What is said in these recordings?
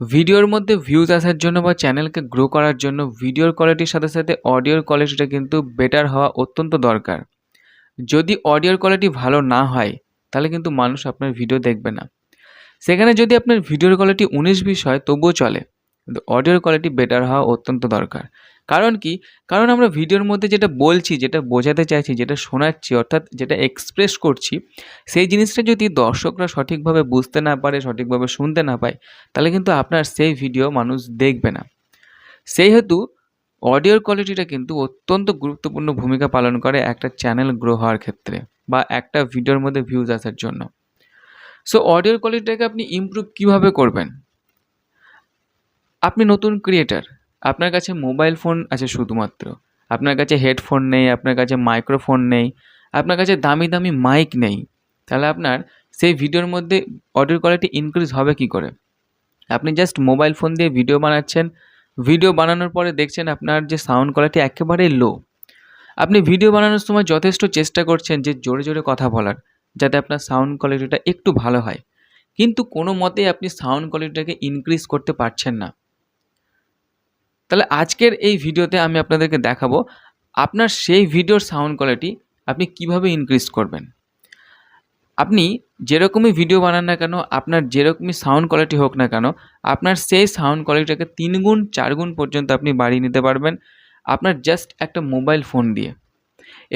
ভিডিওর মধ্যে ভিউজ আসার জন্য বা চ্যানেলকে গ্রো করার জন্য ভিডিওর কোয়ালিটির সাথে সাথে অডিওর কোয়ালিটিটা কিন্তু বেটার হওয়া অত্যন্ত দরকার। যদি অডিওর কোয়ালিটি ভালো না হয়, তাহলে কিন্তু মানুষ আপনার ভিডিও দেখবে না। সেখানে যদি আপনার ভিডিওর কোয়ালিটি উনিশ বিশ হয়, তবুও চলে। কিন্তু অডিওর কোয়ালিটি বেটার হওয়া অত্যন্ত দরকার। কারণ কি? কারণ আমরা ভিডিওর মধ্যে যেটা বলছি, যেটা বোঝাতে চাইছি, যেটা শোনাচ্ছি, অর্থাৎ যেটা এক্সপ্রেস করছি, সেই জিনিসটা যদি দর্শকরা সঠিকভাবে বুঝতে না পারে, সঠিকভাবে শুনতে না পায়, তাহলে কিন্তু আপনার সেই ভিডিও মানুষ দেখবে না। সেই হেতু অডিওর কোয়ালিটিটা কিন্তু অত্যন্ত গুরুত্বপূর্ণ ভূমিকা পালন করে একটা চ্যানেল গ্রো হওয়ার ক্ষেত্রে বা একটা ভিডিওর মধ্যে ভিউজ আসার জন্য। সো অডিওর কোয়ালিটিটাকে আপনি ইমপ্রুভ কীভাবে করবেন? আপনি নতুন ক্রিয়েটার আপনার কাছে মোবাইল ফোন আছে শুধুমাত্র। আপনার কাছে হেডফোন নেই, আপনার কাছে মাইক্রোফোন নেই, আপনার কাছে দামি দামি মাইক নেই, তাহলে আপনার সেই ভিডিওর মধ্যে অডিওর কোয়ালিটি ইনক্রিজ হবে কি করে? আপনি জাস্ট মোবাইল ফোন দিয়ে ভিডিও বানাচ্ছেন ভিডিও বানানোর পরে দেখছেন আপনার যে সাউন্ড কোয়ালিটি একেবারেই লো আপনি ভিডিও বানানোর সময় যথেষ্ট চেষ্টা করছেন যে জোরে জোরে কথা বলার, যাতে আপনার সাউন্ড কোয়ালিটিটা একটু ভালো হয়। কিন্তু কোনো মতেই আপনি সাউন্ড কোয়ালিটিটাকে ইনক্রিজ করতে পারছেন না। তাহলে আজকের এই ভিডিওতে আমি আপনাদেরকে দেখাবো আপনার সেই ভিডিওর সাউন্ড কোয়ালিটি আপনি কীভাবে ইনক্রিজ করবেন। আপনি যেরকমই ভিডিও বানান না কেন, আপনার যেরকমই সাউন্ড কোয়ালিটি হোক না কেন, আপনার সেই সাউন্ড কোয়ালিটিটাকে তিন গুণ চার গুণ পর্যন্ত আপনি বাড়িয়ে নিতে পারবেন আপনার জাস্ট একটা মোবাইল ফোন দিয়ে।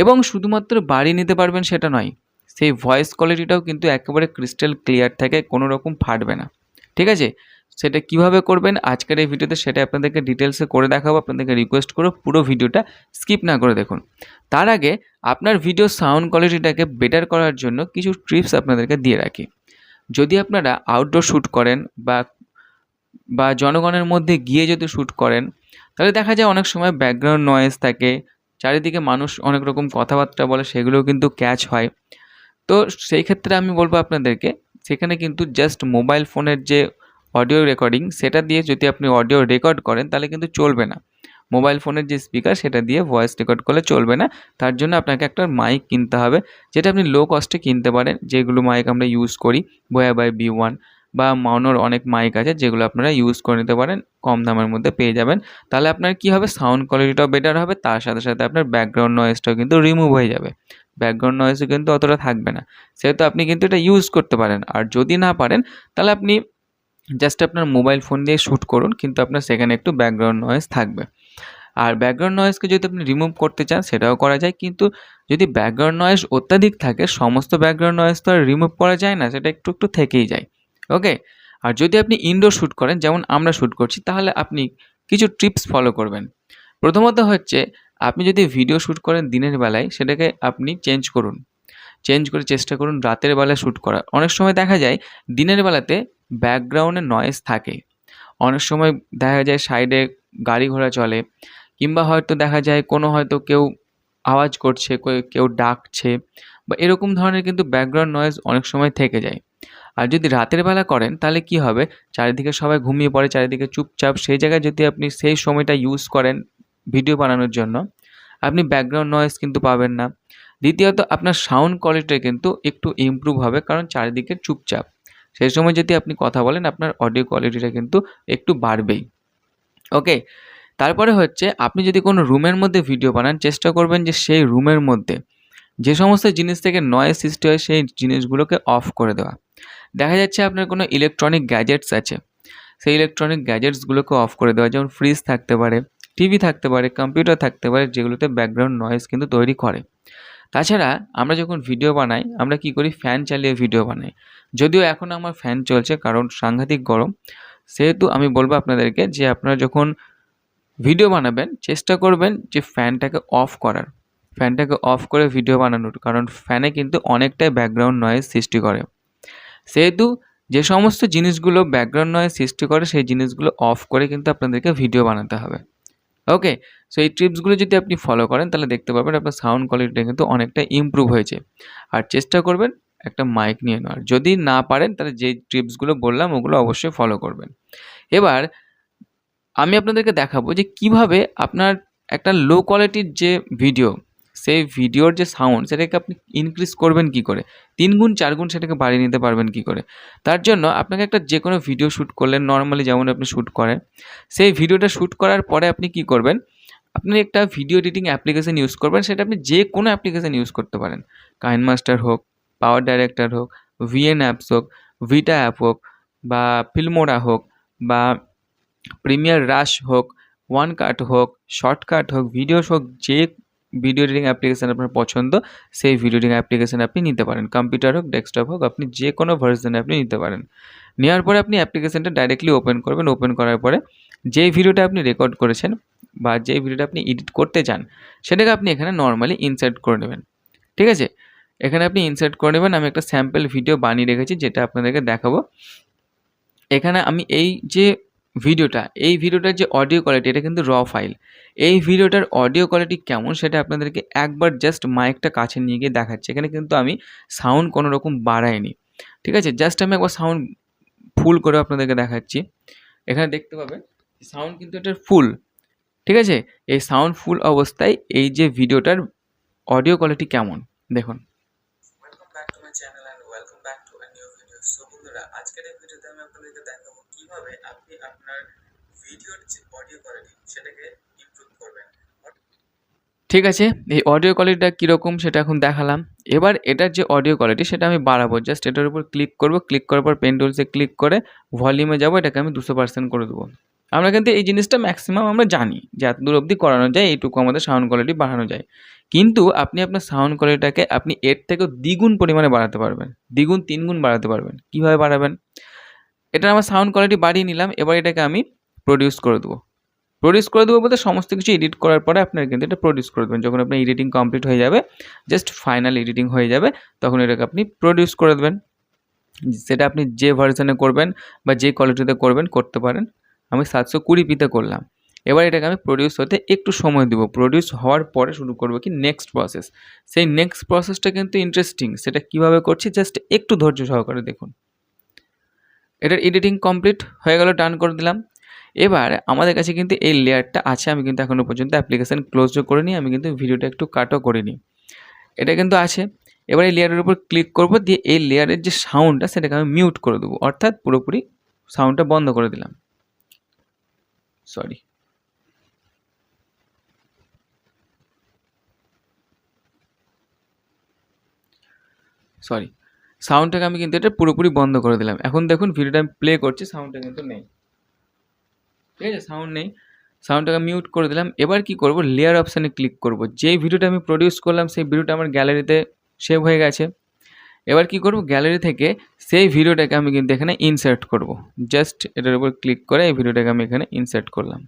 এবং শুধুমাত্র বাড়িয়ে নিতে পারবেন সেটা নয়, সেই ভয়েস কোয়ালিটিটাও কিন্তু একেবারে ক্রিস্টাল ক্লিয়ার থাকে, কোনো রকম ফাটবে না। ঠিক আছে? সেটা কীভাবে করবেন? আজকের এই ভিডিওতে সেটা আপনাদেরকে ডিটেলসে করে দেখাবো, আপনাদেরকে রিকোয়েস্ট করো পুরো ভিডিওটা স্কিপ না করে দেখুন। তার আগে আপনার ভিডিও সাউন্ড কোয়ালিটিটাকে বেটার করার জন্য কিছু ট্রিপস আপনাদেরকে দিয়ে রাখি। যদি আপনারা আউটডোর শ্যুট করেন বা বা জনগণের মধ্যে গিয়ে যদি শ্যুট করেন, তাহলে দেখা যায় অনেক সময় ব্যাকগ্রাউন্ড নয়েজ থাকে, চারিদিকে মানুষ অনেক রকম কথাবার্তা বলে, সেগুলোও কিন্তু ক্যাচ হয়। তো সেই ক্ষেত্রে আমি বলব আপনাদেরকে, সেখানে কিন্তু জাস্ট মোবাইল ফোনের যে অডিও রেকর্ডিং সেটা দিয়ে যদি আপনি অডিও রেকর্ড করেন, তাহলে কিন্তু চলবে না। মোবাইল ফোনের যে স্পিকার সেটা দিয়ে ভয়েস রেকর্ড করলে চলবে না। তার জন্য আপনাকে একটা মাইক কিনতে হবে, যেটা আপনি লো কস্টে কিনতে পারেন, যেগুলো মাইক আমরা ইউজ করি বয়া বাই বি ওয়ান বা মাউনোর অনেক মাইক আছে, যেগুলো আপনারা ইউজ করে নিতে পারেন, কম দামের মধ্যে পেয়ে যাবেন। তাহলে আপনার কী হবে? সাউন্ড কোয়ালিটিটাও বেটার হবে, তার সাথে সাথে আপনার ব্যাকগ্রাউন্ড নয়েজটাও কিন্তু রিমুভ হয়ে যাবে। ব্যাকগ্রাউন্ড নয়েজও কিন্তু অতটা থাকবে না। সেহেতু আপনি কিন্তু এটা ইউজ করতে পারেন। আর যদি না পারেন, তাহলে আপনি জাস্ট আপনার মোবাইল ফোন দিয়ে শ্যুট করুন, কিন্তু আপনার সেখানে একটু ব্যাকগ্রাউন্ড নয়েজ থাকবে। আর ব্যাকগ্রাউন্ড নয়েজকে যদি আপনি রিমুভ করতে চান, সেটাও করা যায়, কিন্তু যদি ব্যাকগ্রাউন্ড নয়েজ অত্যাধিক থাকে, সমস্ত ব্যাকগ্রাউন্ড নয়েজ তো আর রিমুভ করা যায় না, সেটা একটু একটু থেকেই যায়। ওকে আর যদি আপনি ইনডোর শ্যুট করেন, যেমন আমরা শ্যুট করছি, তাহলে আপনি কিছু টিপস ফলো করবেন। প্রথমত হচ্ছে, আপনি যদি ভিডিও শ্যুট করেন দিনের বেলায়, সেটাকে আপনি চেঞ্জ করুন। চেঞ্জ করে চেষ্টা করুন রাতের বেলায় শ্যুট করার অনেক সময় দেখা যায়, দিনের বেলাতে ব্যাকগ্রাউন্ডে নয়েজ থাকে। অনেক সময় দেখা যায় সাইডে গাড়ি ঘোড়া চলে, কিংবা হয়তো দেখা যায় কোনো হয়তো কেউ আওয়াজ করছে কেউ ডাকছে, বা এরকম ধরনের কিন্তু ব্যাকগ্রাউন্ড নয়েজ অনেক সময় থেকে যায়। আর যদি রাতের বেলা করেন, তাহলে কি হবে? চারিদিকে সবাই ঘুমিয়ে পড়ে, চারিদিকে চুপচাপ, সেই জায়গায় যদি আপনি সেই সময়টা ইউজ করেন ভিডিও বানানোর জন্য, আপনি ব্যাকগ্রাউন্ড নয়েজ কিন্তু পাবেন না। দ্বিতীয়ত, আপনার সাউন্ড কোয়ালিটি কিন্তু একটু ইমপ্রুভ হবে, কারণ চারিদিকে চুপচাপ। সেই সময় যদি আপনি কথা বলেন, আপনার অডিও কোয়ালিটিটা কিন্তু একটু বাড়বেই। ওকে তারপরে হচ্ছে, আপনি যদি কোনো রুমের মধ্যে ভিডিও বানান, চেষ্টা করবেন যে সেই রুমের মধ্যে যে সমস্ত জিনিস থেকে নয়েজ সৃষ্টি হয়, সেই জিনিসগুলোকে অফ করে দেওয়া। দেখা যাচ্ছে আপনার কোনো ইলেকট্রনিক গ্যাজেটস আছে। সেই ইলেকট্রনিক গ্যাজেটসগুলোকে অফ করে দেওয়া, যেমন ফ্রিজ থাকতে পারে টিভি থাকতে পারে কম্পিউটার থাকতে পারে, যেগুলোতে ব্যাকগ্রাউন্ড নয়েজ কিন্তু তৈরি করে। তাছাড়া আমরা যখন ভিডিও বানাই, আমরা কি করি? ফ্যান চালিয়ে ভিডিও বানাই। যদিও এখন আমার ফ্যান চলছে, কারণ সাংঘাতিক গরম। সেহেতু আমি বলব আপনাদেরকে যে আপনারা যখন ভিডিও বানাবেন, চেষ্টা করবেন যে ফ্যানটাকে অফ করার। ফ্যানটাকে অফ করে ভিডিও বানানোর, কারণ ফ্যানে কিন্তু অনেকটাই ব্যাকগ্রাউন্ড নয়েজ সৃষ্টি করে। সেহেতু যে সমস্ত জিনিসগুলো ব্যাকগ্রাউন্ড নয়েজ সৃষ্টি করে, সেই জিনিসগুলো অফ করে কিন্তু আপনাদেরকে ভিডিও বানাতে হবে। ওকে সো এই টিপসগুলো যদি আপনি ফলো করেন, তাহলে দেখতে পাবেন আপনার সাউন্ড কোয়ালিটিটা কিন্তু অনেকটা ইমপ্রুভ হয়েছে। আর চেষ্টা করবেন একটা মাইক নিয়ে নেওয়ার। যদি না পারেন, তাহলে যে টিপসগুলো বললাম, ওগুলো অবশ্যই ফলো করবেন। এবার, আমি আপনাদেরকে দেখাবো যে কীভাবে আপনার একটা লো কোয়ালিটির যে ভিডিও সেই ভিডিওর যে সাউন্ড সেটাকে আপনি ইনক্রিজ করবেন কি করে? তিন গুণ, চার গুণ সেটাকে বাড়িয়ে নিতে পারবেন কি করে? তার জন্য আপনাকে একটা যে কোনো ভিডিও শ্যুট করলেন নর্মালি যেমন আপনি শ্যুট করেন, সেই ভিডিওটা শ্যুট করার পরে আপনি কি করবেন? আপনি একটা ভিডিও এডিটিং অ্যাপ্লিকেশন ইউজ করবেন, সেটা আপনি যে কোনো অ্যাপ্লিকেশন ইউজ করতে পারেন। কাইন মাস্টার হোক পাওয়ার ডাইরেক্টর হোক ভিএন অ্যাপস হোক ভিটা অ্যাপ হোক, বা ফিল্মোরা হোক, বা প্রিমিয়ার রাশ হোক ওয়ান কাট হোক শর্টকাট হোক ভিডিওস হোক, যে ভিডিও এডিটিং অ্যাপ্লিকেশান আপনার পছন্দ, সেই ভিডিও এডিটিং অ্যাপ্লিকেশান আপনি নিতে পারেন। কম্পিউটার হোক ডেস্কটপ হোক, আপনি যে কোনো ভার্সনে আপনি নিতে পারেন। নেওয়ার পরে আপনি অ্যাপ্লিকেশানটা ডাইরেক্টলি ওপেন করবেন। ওপেন করার পরে যেই ভিডিওটা আপনি রেকর্ড করেছেন বা যেই ভিডিওটা আপনি এডিট করতে চান, সেটাকে আপনি এখানে নর্মালি ইনসার্ট করে নেবেন। ঠিক আছে? এখানে আপনি ইনসার্ট করে নেবেন। আমি একটা স্যাম্পল ভিডিও বানিয়ে রেখেছি, যেটা আপনাদেরকে দেখাবো। এখানে আমি এই যে ভিডিওটা, এই ভিডিওটার যে অডিও কোয়ালিটি এটা কিন্তু র ফাইল এই ভিডিওটার অডিও কোয়ালিটি কেমন সেটা আপনাদেরকে একবার জাস্ট মাইকটা কাছে নিয়ে গিয়ে দেখাচ্ছে। এখানে কিন্তু আমি সাউন্ড কোনো রকম বাড়াইনি। ঠিক আছে? জাস্ট আমি একবার সাউন্ড ফুল করে আপনাদেরকে দেখাচ্ছি। এখানে দেখতে পাবেন সাউন্ড কিন্তু এটার ফুল ঠিক আছে? এই সাউন্ড ফুল অবস্থায় এই যে ভিডিওটার অডিও কোয়ালিটি কেমন? দেখুন welcome back to my channel and welcome back to a new video so বন্ধুরা, আজকের এই ভিডিওতে আমি আপনাদেরকে দেখাবো কীভাবে আপনি আপনার ভিডিওর যে অডিও কোয়ালিটি সেটাকে ইমপ্রুভ করবেন। ঠিক আছে, এই অডিও কোয়ালিটিটা কীরকম সেটা এখন দেখালাম। এবার এটার যে অডিও কোয়ালিটি সেটা আমি বাড়াবো। জাস্ট এটার উপর ক্লিক করব। ক্লিক করার পর পেন টুলসে ক্লিক করে ভলিউমে যাব। এটাকে আমি দুশো পার্সেন্ট করে দেবো। আমরা কিন্তু এই জিনিসটা ম্যাক্সিমাম আমরা জানি যে এত দূর অবধি করানো যায়, এইটুকু আমাদের সাউন্ড কোয়ালিটি বাড়ানো যায়। কিন্তু আপনি আপনার সাউন্ড কোয়ালিটিটাকে আপনি এর থেকেও দ্বিগুণ পরিমাণে বাড়াতে পারবেন, দ্বিগুণ, তিনগুণ বাড়াতে পারবেন। কীভাবে বাড়াবেন? এটা আমার সাউন্ড কোয়ালিটি বাড়িয়ে নিলাম, এবার এটাকে আমি প্রডিউস করে দেবো। প্রডিউস করে দেবো বলতে সমস্ত কিছু এডিট করার পরে আপনার কিন্তু এটা প্রডিউস করে দেবেন। যখন আপনার এডিটিং কমপ্লিট হয়ে যাবে জাস্ট ফাইনাল এডিটিং হয়ে যাবে, তখন এটাকে আপনি প্রডিউস করে দেবেন। সেটা আপনি যে ভার্সনে করবেন বা যে কোয়ালিটিতে করবেন, করতে পারেন। আমি সাতশো কুড়ি পিতে করলাম। এবার এটাকে আমি প্রডিউস হতে একটু সময় দেবো। প্রডিউস হওয়ার পরে শুরু করব কি নেক্সট প্রসেস সেই নেক্সট প্রসেসটা কিন্তু ইন্টারেস্টিং সেটা কীভাবে করছি? জাস্ট একটু ধৈর্য সহকারে দেখুন। এটার এডিটিং কমপ্লিট হয়ে গেল ডান করে দিলাম। এবার আমাদের কাছে কিন্তু এই লেয়ারটা আছে। আমি কিন্তু এখনও পর্যন্ত অ্যাপ্লিকেশান ক্লোজও করে নিই আমি কিন্তু ভিডিওটা একটু কাটও করে নিই এটা কিন্তু আছে। এবার এই লেয়ারের উপর ক্লিক করব। দিয়ে এই লেয়ারের যে সাউন্ডটা সেটাকে আমি মিউট করে দেবো। অর্থাৎ পুরোপুরি সাউন্ডটা বন্ধ করে দিলাম। সরি সরি সাউন্ডটাকে আমি কিন্তু এটা পুরোপুরি বন্ধ করে দিলাম। এখন দেখুন ভিডিওটা আমি প্লে করছি সাউন্ডটা কিন্তু নেই। ঠিক আছে? সাউন্ড নেই। সাউন্ডটাকে মিউট করে দিলাম। এবার কি করব? লেয়ার অপশানে ক্লিক করব। যেই ভিডিওটা আমি প্রডিউস করলাম, সেই ভিডিওটা আমার গ্যালারিতে সেভ হয়ে গেছে। এবার কি করব? গ্যালারি থেকে সেই ভিডিওটাকে আমি কিন্তু এখানে ইনসার্ট করব। জাস্ট এটার উপর ক্লিক করে এই ভিডিওটাকে আমি এখানে ইনসার্ট করলাম।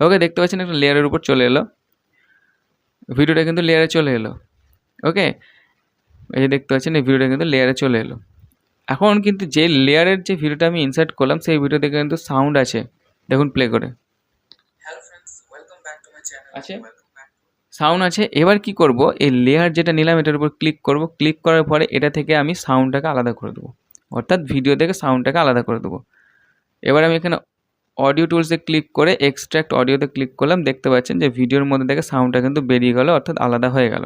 ওকে দেখতে পাচ্ছেন একটা লেয়ারের উপর চলে এলো। ভিডিওটা কিন্তু লেয়ারে চলে এলো। ওকে এই যে দেখতে পাচ্ছেন এই ভিডিওটা কিন্তু লেয়ারে চলে এলো। এখন কিন্তু যে লেয়ারের যে ভিডিওটা আমি ইনসার্ট করলাম সেই ভিডিওতে কিন্তু সাউন্ড আছে। দেখুন প্লে করে। Hello friends welcome back to my channel আছে? সাউন্ড আছে। এবার কি করব? এই লেয়ার যেটা নিলাম, এটার উপর ক্লিক করব। ক্লিক করার পরে এটা থেকে আমি সাউন্ডটাকে আলাদা করে দেবো। অর্থাৎ ভিডিও থেকে সাউন্ডটাকে আলাদা করে দেবো। এবার আমি এখানে অডিও টুলসে ক্লিক করে এক্সট্র্যাক্ট অডিওতে ক্লিক করলাম। দেখতে পাচ্ছেন যে ভিডিওর মধ্যে থেকে সাউন্ডটা কিন্তু বেরিয়ে গেল, অর্থাৎ আলাদা হয়ে গেল।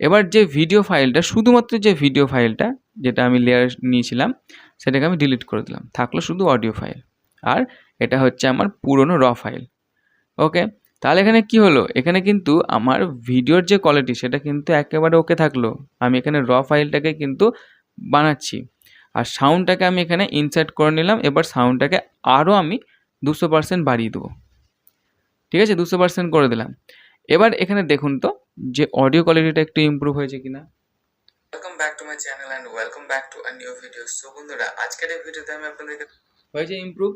এবার যে ভিডিও ফাইলটা শুধুমাত্র যে ভিডিও ফাইলটা যেটা আমি লেয়ার নিয়েছিলাম, সেটাকে আমি ডিলিট করে দিলাম। থাকল শুধু অডিও ফাইল আর এটা হচ্ছে আমার পুরনো র ফাইল ওকে তাহলে এখানে কি হলো? এখানে কিন্তু আমার ভিডিওর যে কোয়ালিটি সেটা কিন্তু একেবারে ওকে থাকল। আমি এখানে র ফাইলটাকে কিন্তু বানাচ্ছি। আর সাউন্ডটাকে আমি এখানে ইনসার্ট করে নিলাম। এবার সাউন্ডটাকে আরও আমি দুশো পার্সেন্ট বাড়িয়ে দেবো। ঠিক আছে? দুশো পার্সেন্ট করে দিলাম। এবার এখানে দেখুন তো যে অডিও কোয়ালিটিটা একটু ইমপ্রুভ হয়েছে কিনা। Welcome back to my channel and welcome back to a new video so বন্ধুরা আজকের এই ভিডিওতে আমি আপনাদেরকে হয়েছে ইমপ্রুভ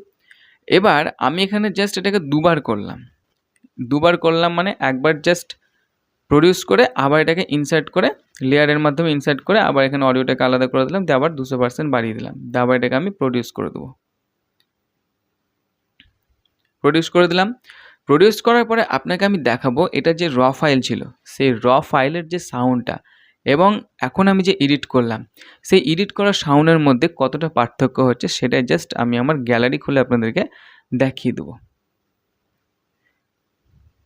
এবার আমি এখানে জাস্ট এটাকে দুবার করলাম। দুবার করলাম মানে একবার জাস্ট প্রডিউস করে আবার এটাকে ইনসার্ট করে লেয়ারের মাধ্যমে ইনসার্ট করে আবার এখানে অডিওটাকে আলাদা করে দিলাম, দিয়ে আবার দুশো পার্সেন্ট বাড়িয়ে দিলাম, দিয়ে আবার এটাকে আমি প্রডিউস করে দেবো। প্রডিউস করে দিলাম। প্রডিউস করার পরে আপনাকে আমি দেখাবো এটা যে র ফাইল ছিল, সেই র ফাইলের যে সাউন্ডটা এবং এখন আমি যে এডিট করলাম, সেই এডিট করা সাউন্ডের মধ্যে কতটা পার্থক্য হচ্ছে সেটা জাস্ট আমি আমার গ্যালারি খুলে আপনাদেরকে দেখিয়ে দেবো।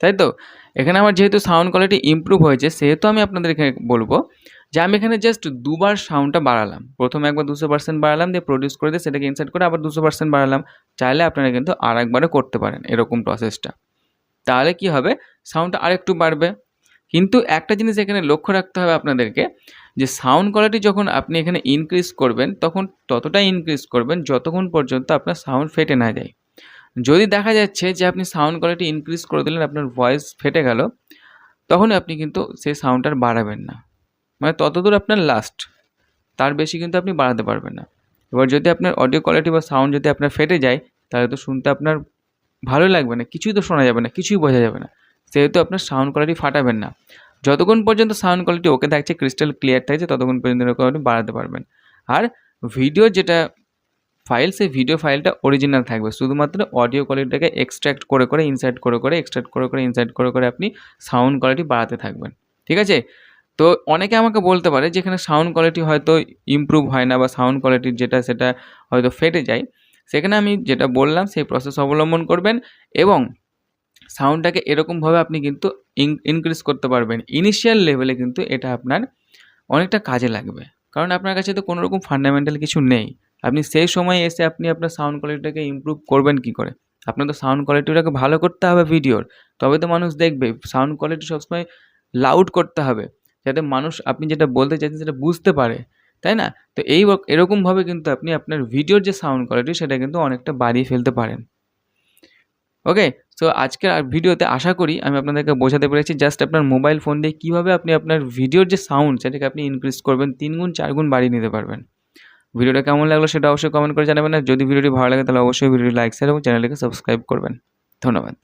তাই তো? এখানে আমার যেহেতু সাউন্ড কোয়ালিটি ইমপ্রুভ হয়েছে, সেহেতু আমি আপনাদের এখানে বলব যে আমি এখানে জাস্ট দুবার সাউন্ডটা বাড়ালাম। প্রথমে একবার দুশো পার্সেন্ট বাড়ালাম, দিয়ে প্রডিউস করে দিয়ে সেটাকে ইনসার্ট করে আবার দুশো পার্সেন্ট বাড়ালাম। চাইলে আপনারা কিন্তু আর একবারও করতে পারেন এরকম প্রসেসটা তাহলে কি হবে? সাউন্ডটা আরেকটু বাড়বে। কিন্তু একটা জিনিস এখানে লক্ষ্য রাখতে হবে আপনাদেরকে যে সাউন্ড কোয়ালিটি যখন আপনি এখানে ইনক্রিজ করবেন, তখন ততটাই ইনক্রিজ করবেন যতক্ষণ পর্যন্ত আপনার সাউন্ড ফেটে না যায়। যদি দেখা যাচ্ছে যে আপনি সাউন্ড কোয়ালিটি ইনক্রিজ করে দিলেন, আপনার ভয়েস ফেটে গেল তখন আপনি কিন্তু সেই সাউন্ডটা আর বাড়াবেন না। মানে ততদূর আপনার লাস্ট তার বেশি কিন্তু আপনি বাড়াতে পারবেন না। এবার যদি আপনার অডিও কোয়ালিটি বা সাউন্ড যদি আপনার ফেটে যায়, তাহলে তো শুনতে আপনার ভালো লাগবে না, কিছুই তো শোনা যাবে না, কিছুই বোঝা যাবে না। সেহেতু আপনার সাউন্ড কোয়ালিটি ফাটাবেন না। যতক্ষণ পর্যন্ত সাউন্ড কোয়ালিটি ওকে থাকছে ক্রিস্টাল ক্লিয়ার থাকছে, ততক্ষণ পর্যন্ত আপনি বাড়াতে পারবেন। আর ভিডিও যেটা ফাইল, সেই ভিডিও ফাইলটা অরিজিনাল থাকবে। শুধুমাত্র অডিও কোয়ালিটিটাকে এক্সট্র্যাক্ট করে করে ইনসার্ট করে করে এক্সট্রাক্ট করে করে ইনসার্ট করে করে আপনি সাউন্ড কোয়ালিটি বাড়াতে থাকবেন। ঠিক আছে? তো অনেকে আমাকে বলতে পারে যেখানে সাউন্ড কোয়ালিটি হয়তো ইমপ্রুভ হয় না বা সাউন্ড কোয়ালিটির যেটা, সেটা হয়তো ফেটে যায়। সেখানে আমি যেটা বললাম, সেই প্রসেস অবলম্বন করবেন এবং সাউন্ডটাকে এরকমভাবে আপনি কিন্তু ইনক্রিজ করতে পারবেন। ইনিশিয়াল লেভেলে কিন্তু এটা আপনার অনেকটা কাজে লাগবে। কারণ আপনার কাছে তো কোনো রকম ফান্ডামেন্টাল কিছু নেই। আপনি সেই সময় এসে আপনি আপনার সাউন্ড কোয়ালিটিটাকে ইমপ্রুভ করবেন কি করে? আপনার তো সাউন্ড কোয়ালিটিটাকে ভালো করতে হবে ভিডিওর। তবে তো মানুষ দেখবে সাউন্ড কোয়ালিটি সবসময় লাউড করতে হবে। যাতে মানুষ, আপনি যেটা বলতে চাইছেন সেটা বুঝতে পারে, তাই না? তো এই এরকমভাবে কিন্তু আপনি আপনার ভিডিওর যে সাউন্ড কোয়ালিটি সেটা কিন্তু অনেকটা বাড়িয়ে ফেলতে পারেন। ওকে? সো আজকের ভিডিওতে আশা করি আমি আপনাদেরকে বোঝাতে পেরেছি জাস্ট আপনার মোবাইল ফোন দিয়ে কীভাবে আপনি আপনার ভিডিওর যে সাউন্ড সেটাকে আপনি ইনক্রিজ করবেন তিন গুণ চার গুণ বাড়িয়ে নিতে পারবেন। ভিডিওটা কেমন লাগল সেটা অবশ্যই কমেন্ট করে জানাবেন। আর যদি ভিডিওটি ভালো লাগে তাহলে অবশ্যই ভিডিওটি লাইক শেয়ার এবং চ্যানেলটিকে সাবস্ক্রাইব করবেন। ধন্যবাদ।